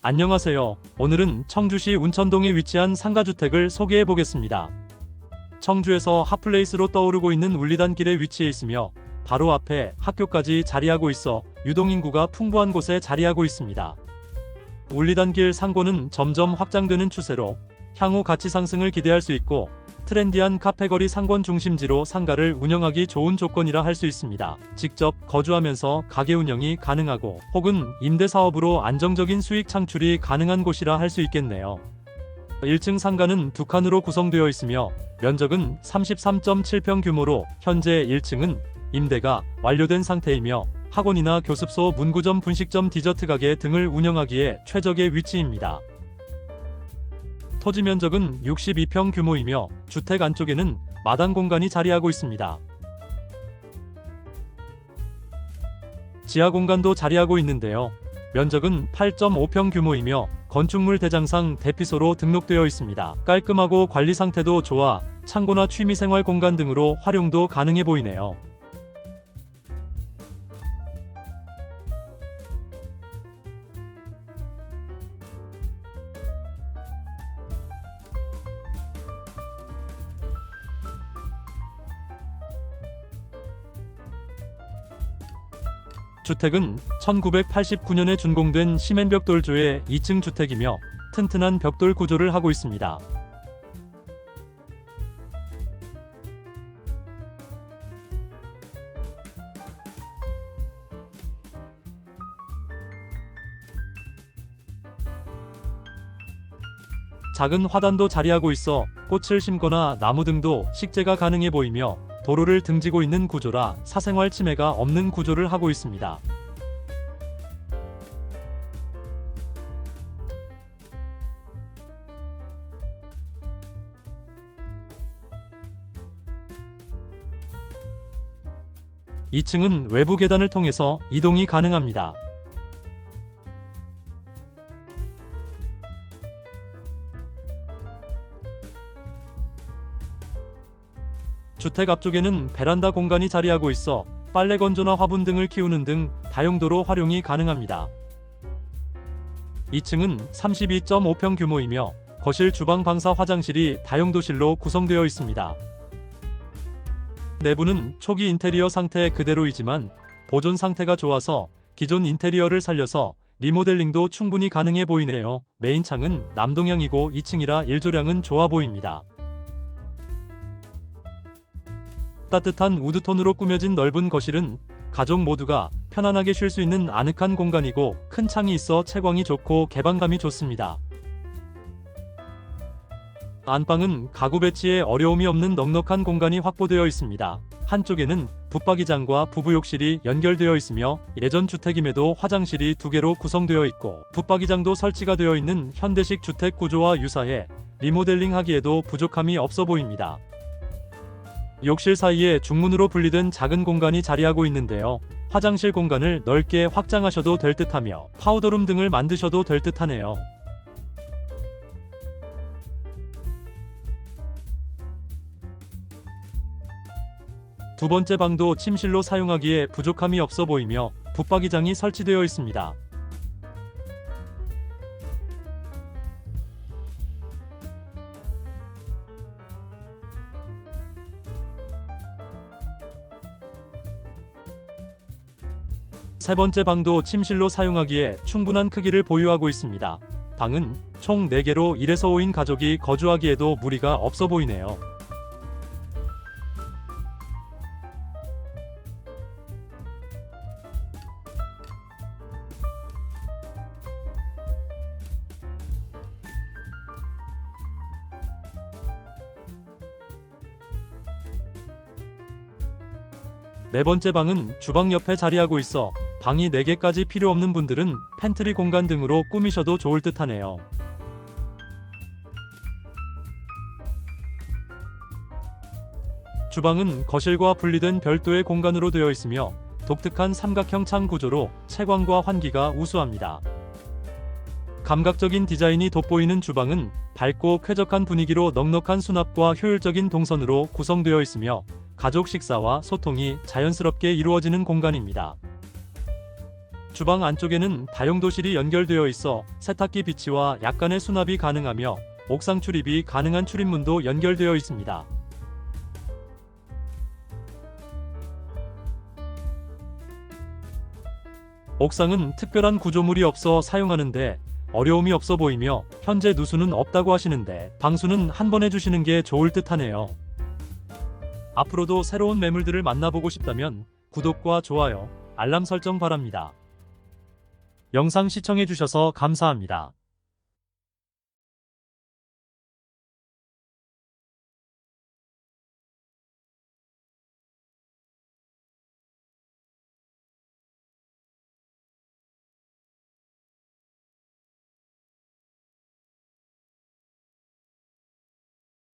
안녕하세요. 오늘은 청주시 운천동에 위치한 상가주택을 소개해 보겠습니다. 청주에서 핫플레이스로 떠오르고 있는 울리단길에 위치해 있으며 바로 앞에 학교까지 자리하고 있어 유동 인구가 풍부한 곳에 자리하고 있습니다. 울리단길 상고는 점점 확장되는 추세로 향후 가치 상승을 기대할 수 있고 트렌디한 카페거리 상권 중심지로 상가를 운영하기 좋은 조건이라 할 수 있습니다. 직접 거주하면서 가게 운영이 가능하고 혹은 임대 사업으로 안정적인 수익 창출이 가능한 곳이라 할 수 있겠네요. 1층 상가는 두 칸으로 구성되어 있으며 면적은 33.7평 규모로 현재 1층은 임대가 완료된 상태이며 학원이나 교습소, 문구점, 분식점, 디저트 가게 등을 운영하기에 최적의 위치입니다. 토지 면적은 62평 규모이며 주택 안쪽에는 마당 공간이 자리하고 있습니다. 지하 공간도 자리하고 있는데요. 면적은 8.5평 규모이며 건축물 대장상 대피소로 등록되어 있습니다. 깔끔하고 관리 상태도 좋아 창고나 취미생활 공간 등으로 활용도 가능해 보이네요. 주택은 1989년에 준공된 시멘벽 돌조의 2층 주택이며 튼튼한 벽돌 구조를 하고 있습니다. 작은 화단도 자리하고 있어 꽃을 심거나 나무 등도 식재가 가능해 보이며 도로를 등지고 있는 구조라 사생활 침해가 없는 구조를 하고 있습니다. 이층은 외부 계단을 통해서 이동이 가능합니다. 주택 앞쪽에는 베란다 공간이 자리하고 있어 빨래 건조나 화분 등을 키우는 등 다용도로 활용이 가능합니다. 2층은 32.5평 규모이며 거실, 주방, 방사, 화장실이 다용도실로 구성되어 있습니다. 내부는 초기 인테리어 상태 그대로이지만 보존 상태가 좋아서 기존 인테리어를 살려서 리모델링도 충분히 가능해 보이네요. 메인 창은 남동향이고 2층이라 일조량은 좋아 보입니다. 따뜻한 우드톤으로 꾸며진 넓은 거실은 가족 모두가 편안하게 쉴 수 있는 아늑한 공간이고 큰 창이 있어 채광이 좋고 개방감이 좋습니다. 안방은 가구 배치에 어려움이 없는 넉넉한 공간이 확보되어 있습니다. 한쪽에는 붙박이장과 부부욕실이 연결되어 있으며 예전 주택임에도 화장실이 두 개로 구성되어 있고 붙박이장도 설치가 되어 있는 현대식 주택 구조와 유사해 리모델링 하기에도 부족함이 없어 보입니다. 욕실 사이에 중문으로 분리된 작은 공간이 자리하고 있는데요. 화장실 공간을 넓게 확장하셔도 될 듯하며 파우더룸 등을 만드셔도 될 듯하네요. 두 번째 방도 침실로 사용하기에 부족함이 없어 보이며 붙박이장이 설치되어 있습니다. 세 번째 방도 침실로 사용하기에 충분한 크기를 보유하고 있습니다. 방은 총 4개로 1에서 5인 가족이 거주하기에도 무리가 없어 보이네요. 네 번째 방은 주방 옆에 자리하고 있어 방이 4개까지 필요 없는 분들은 팬트리 공간 등으로 꾸미셔도 좋을 듯 하네요. 주방은 거실과 분리된 별도의 공간으로 되어 있으며 독특한 삼각형 창 구조로 채광과 환기가 우수합니다. 감각적인 디자인이 돋보이는 주방은 밝고 쾌적한 분위기로 넉넉한 수납과 효율적인 동선으로 구성되어 있으며 가족 식사와 소통이 자연스럽게 이루어지는 공간입니다. 주방 안쪽에는 다용도실이 연결되어 있어 세탁기 비치와 약간의 수납이 가능하며 옥상 출입이 가능한 출입문도 연결되어 있습니다. 옥상은 특별한 구조물이 없어 사용하는데 어려움이 없어 보이며 현재 누수는 없다고 하시는데 방수는 한 번 해주시는 게 좋을 듯 하네요. 앞으로도 새로운 매물들을 만나보고 싶다면 구독과 좋아요, 알람 설정 바랍니다. 영상 시청해주셔서 감사합니다.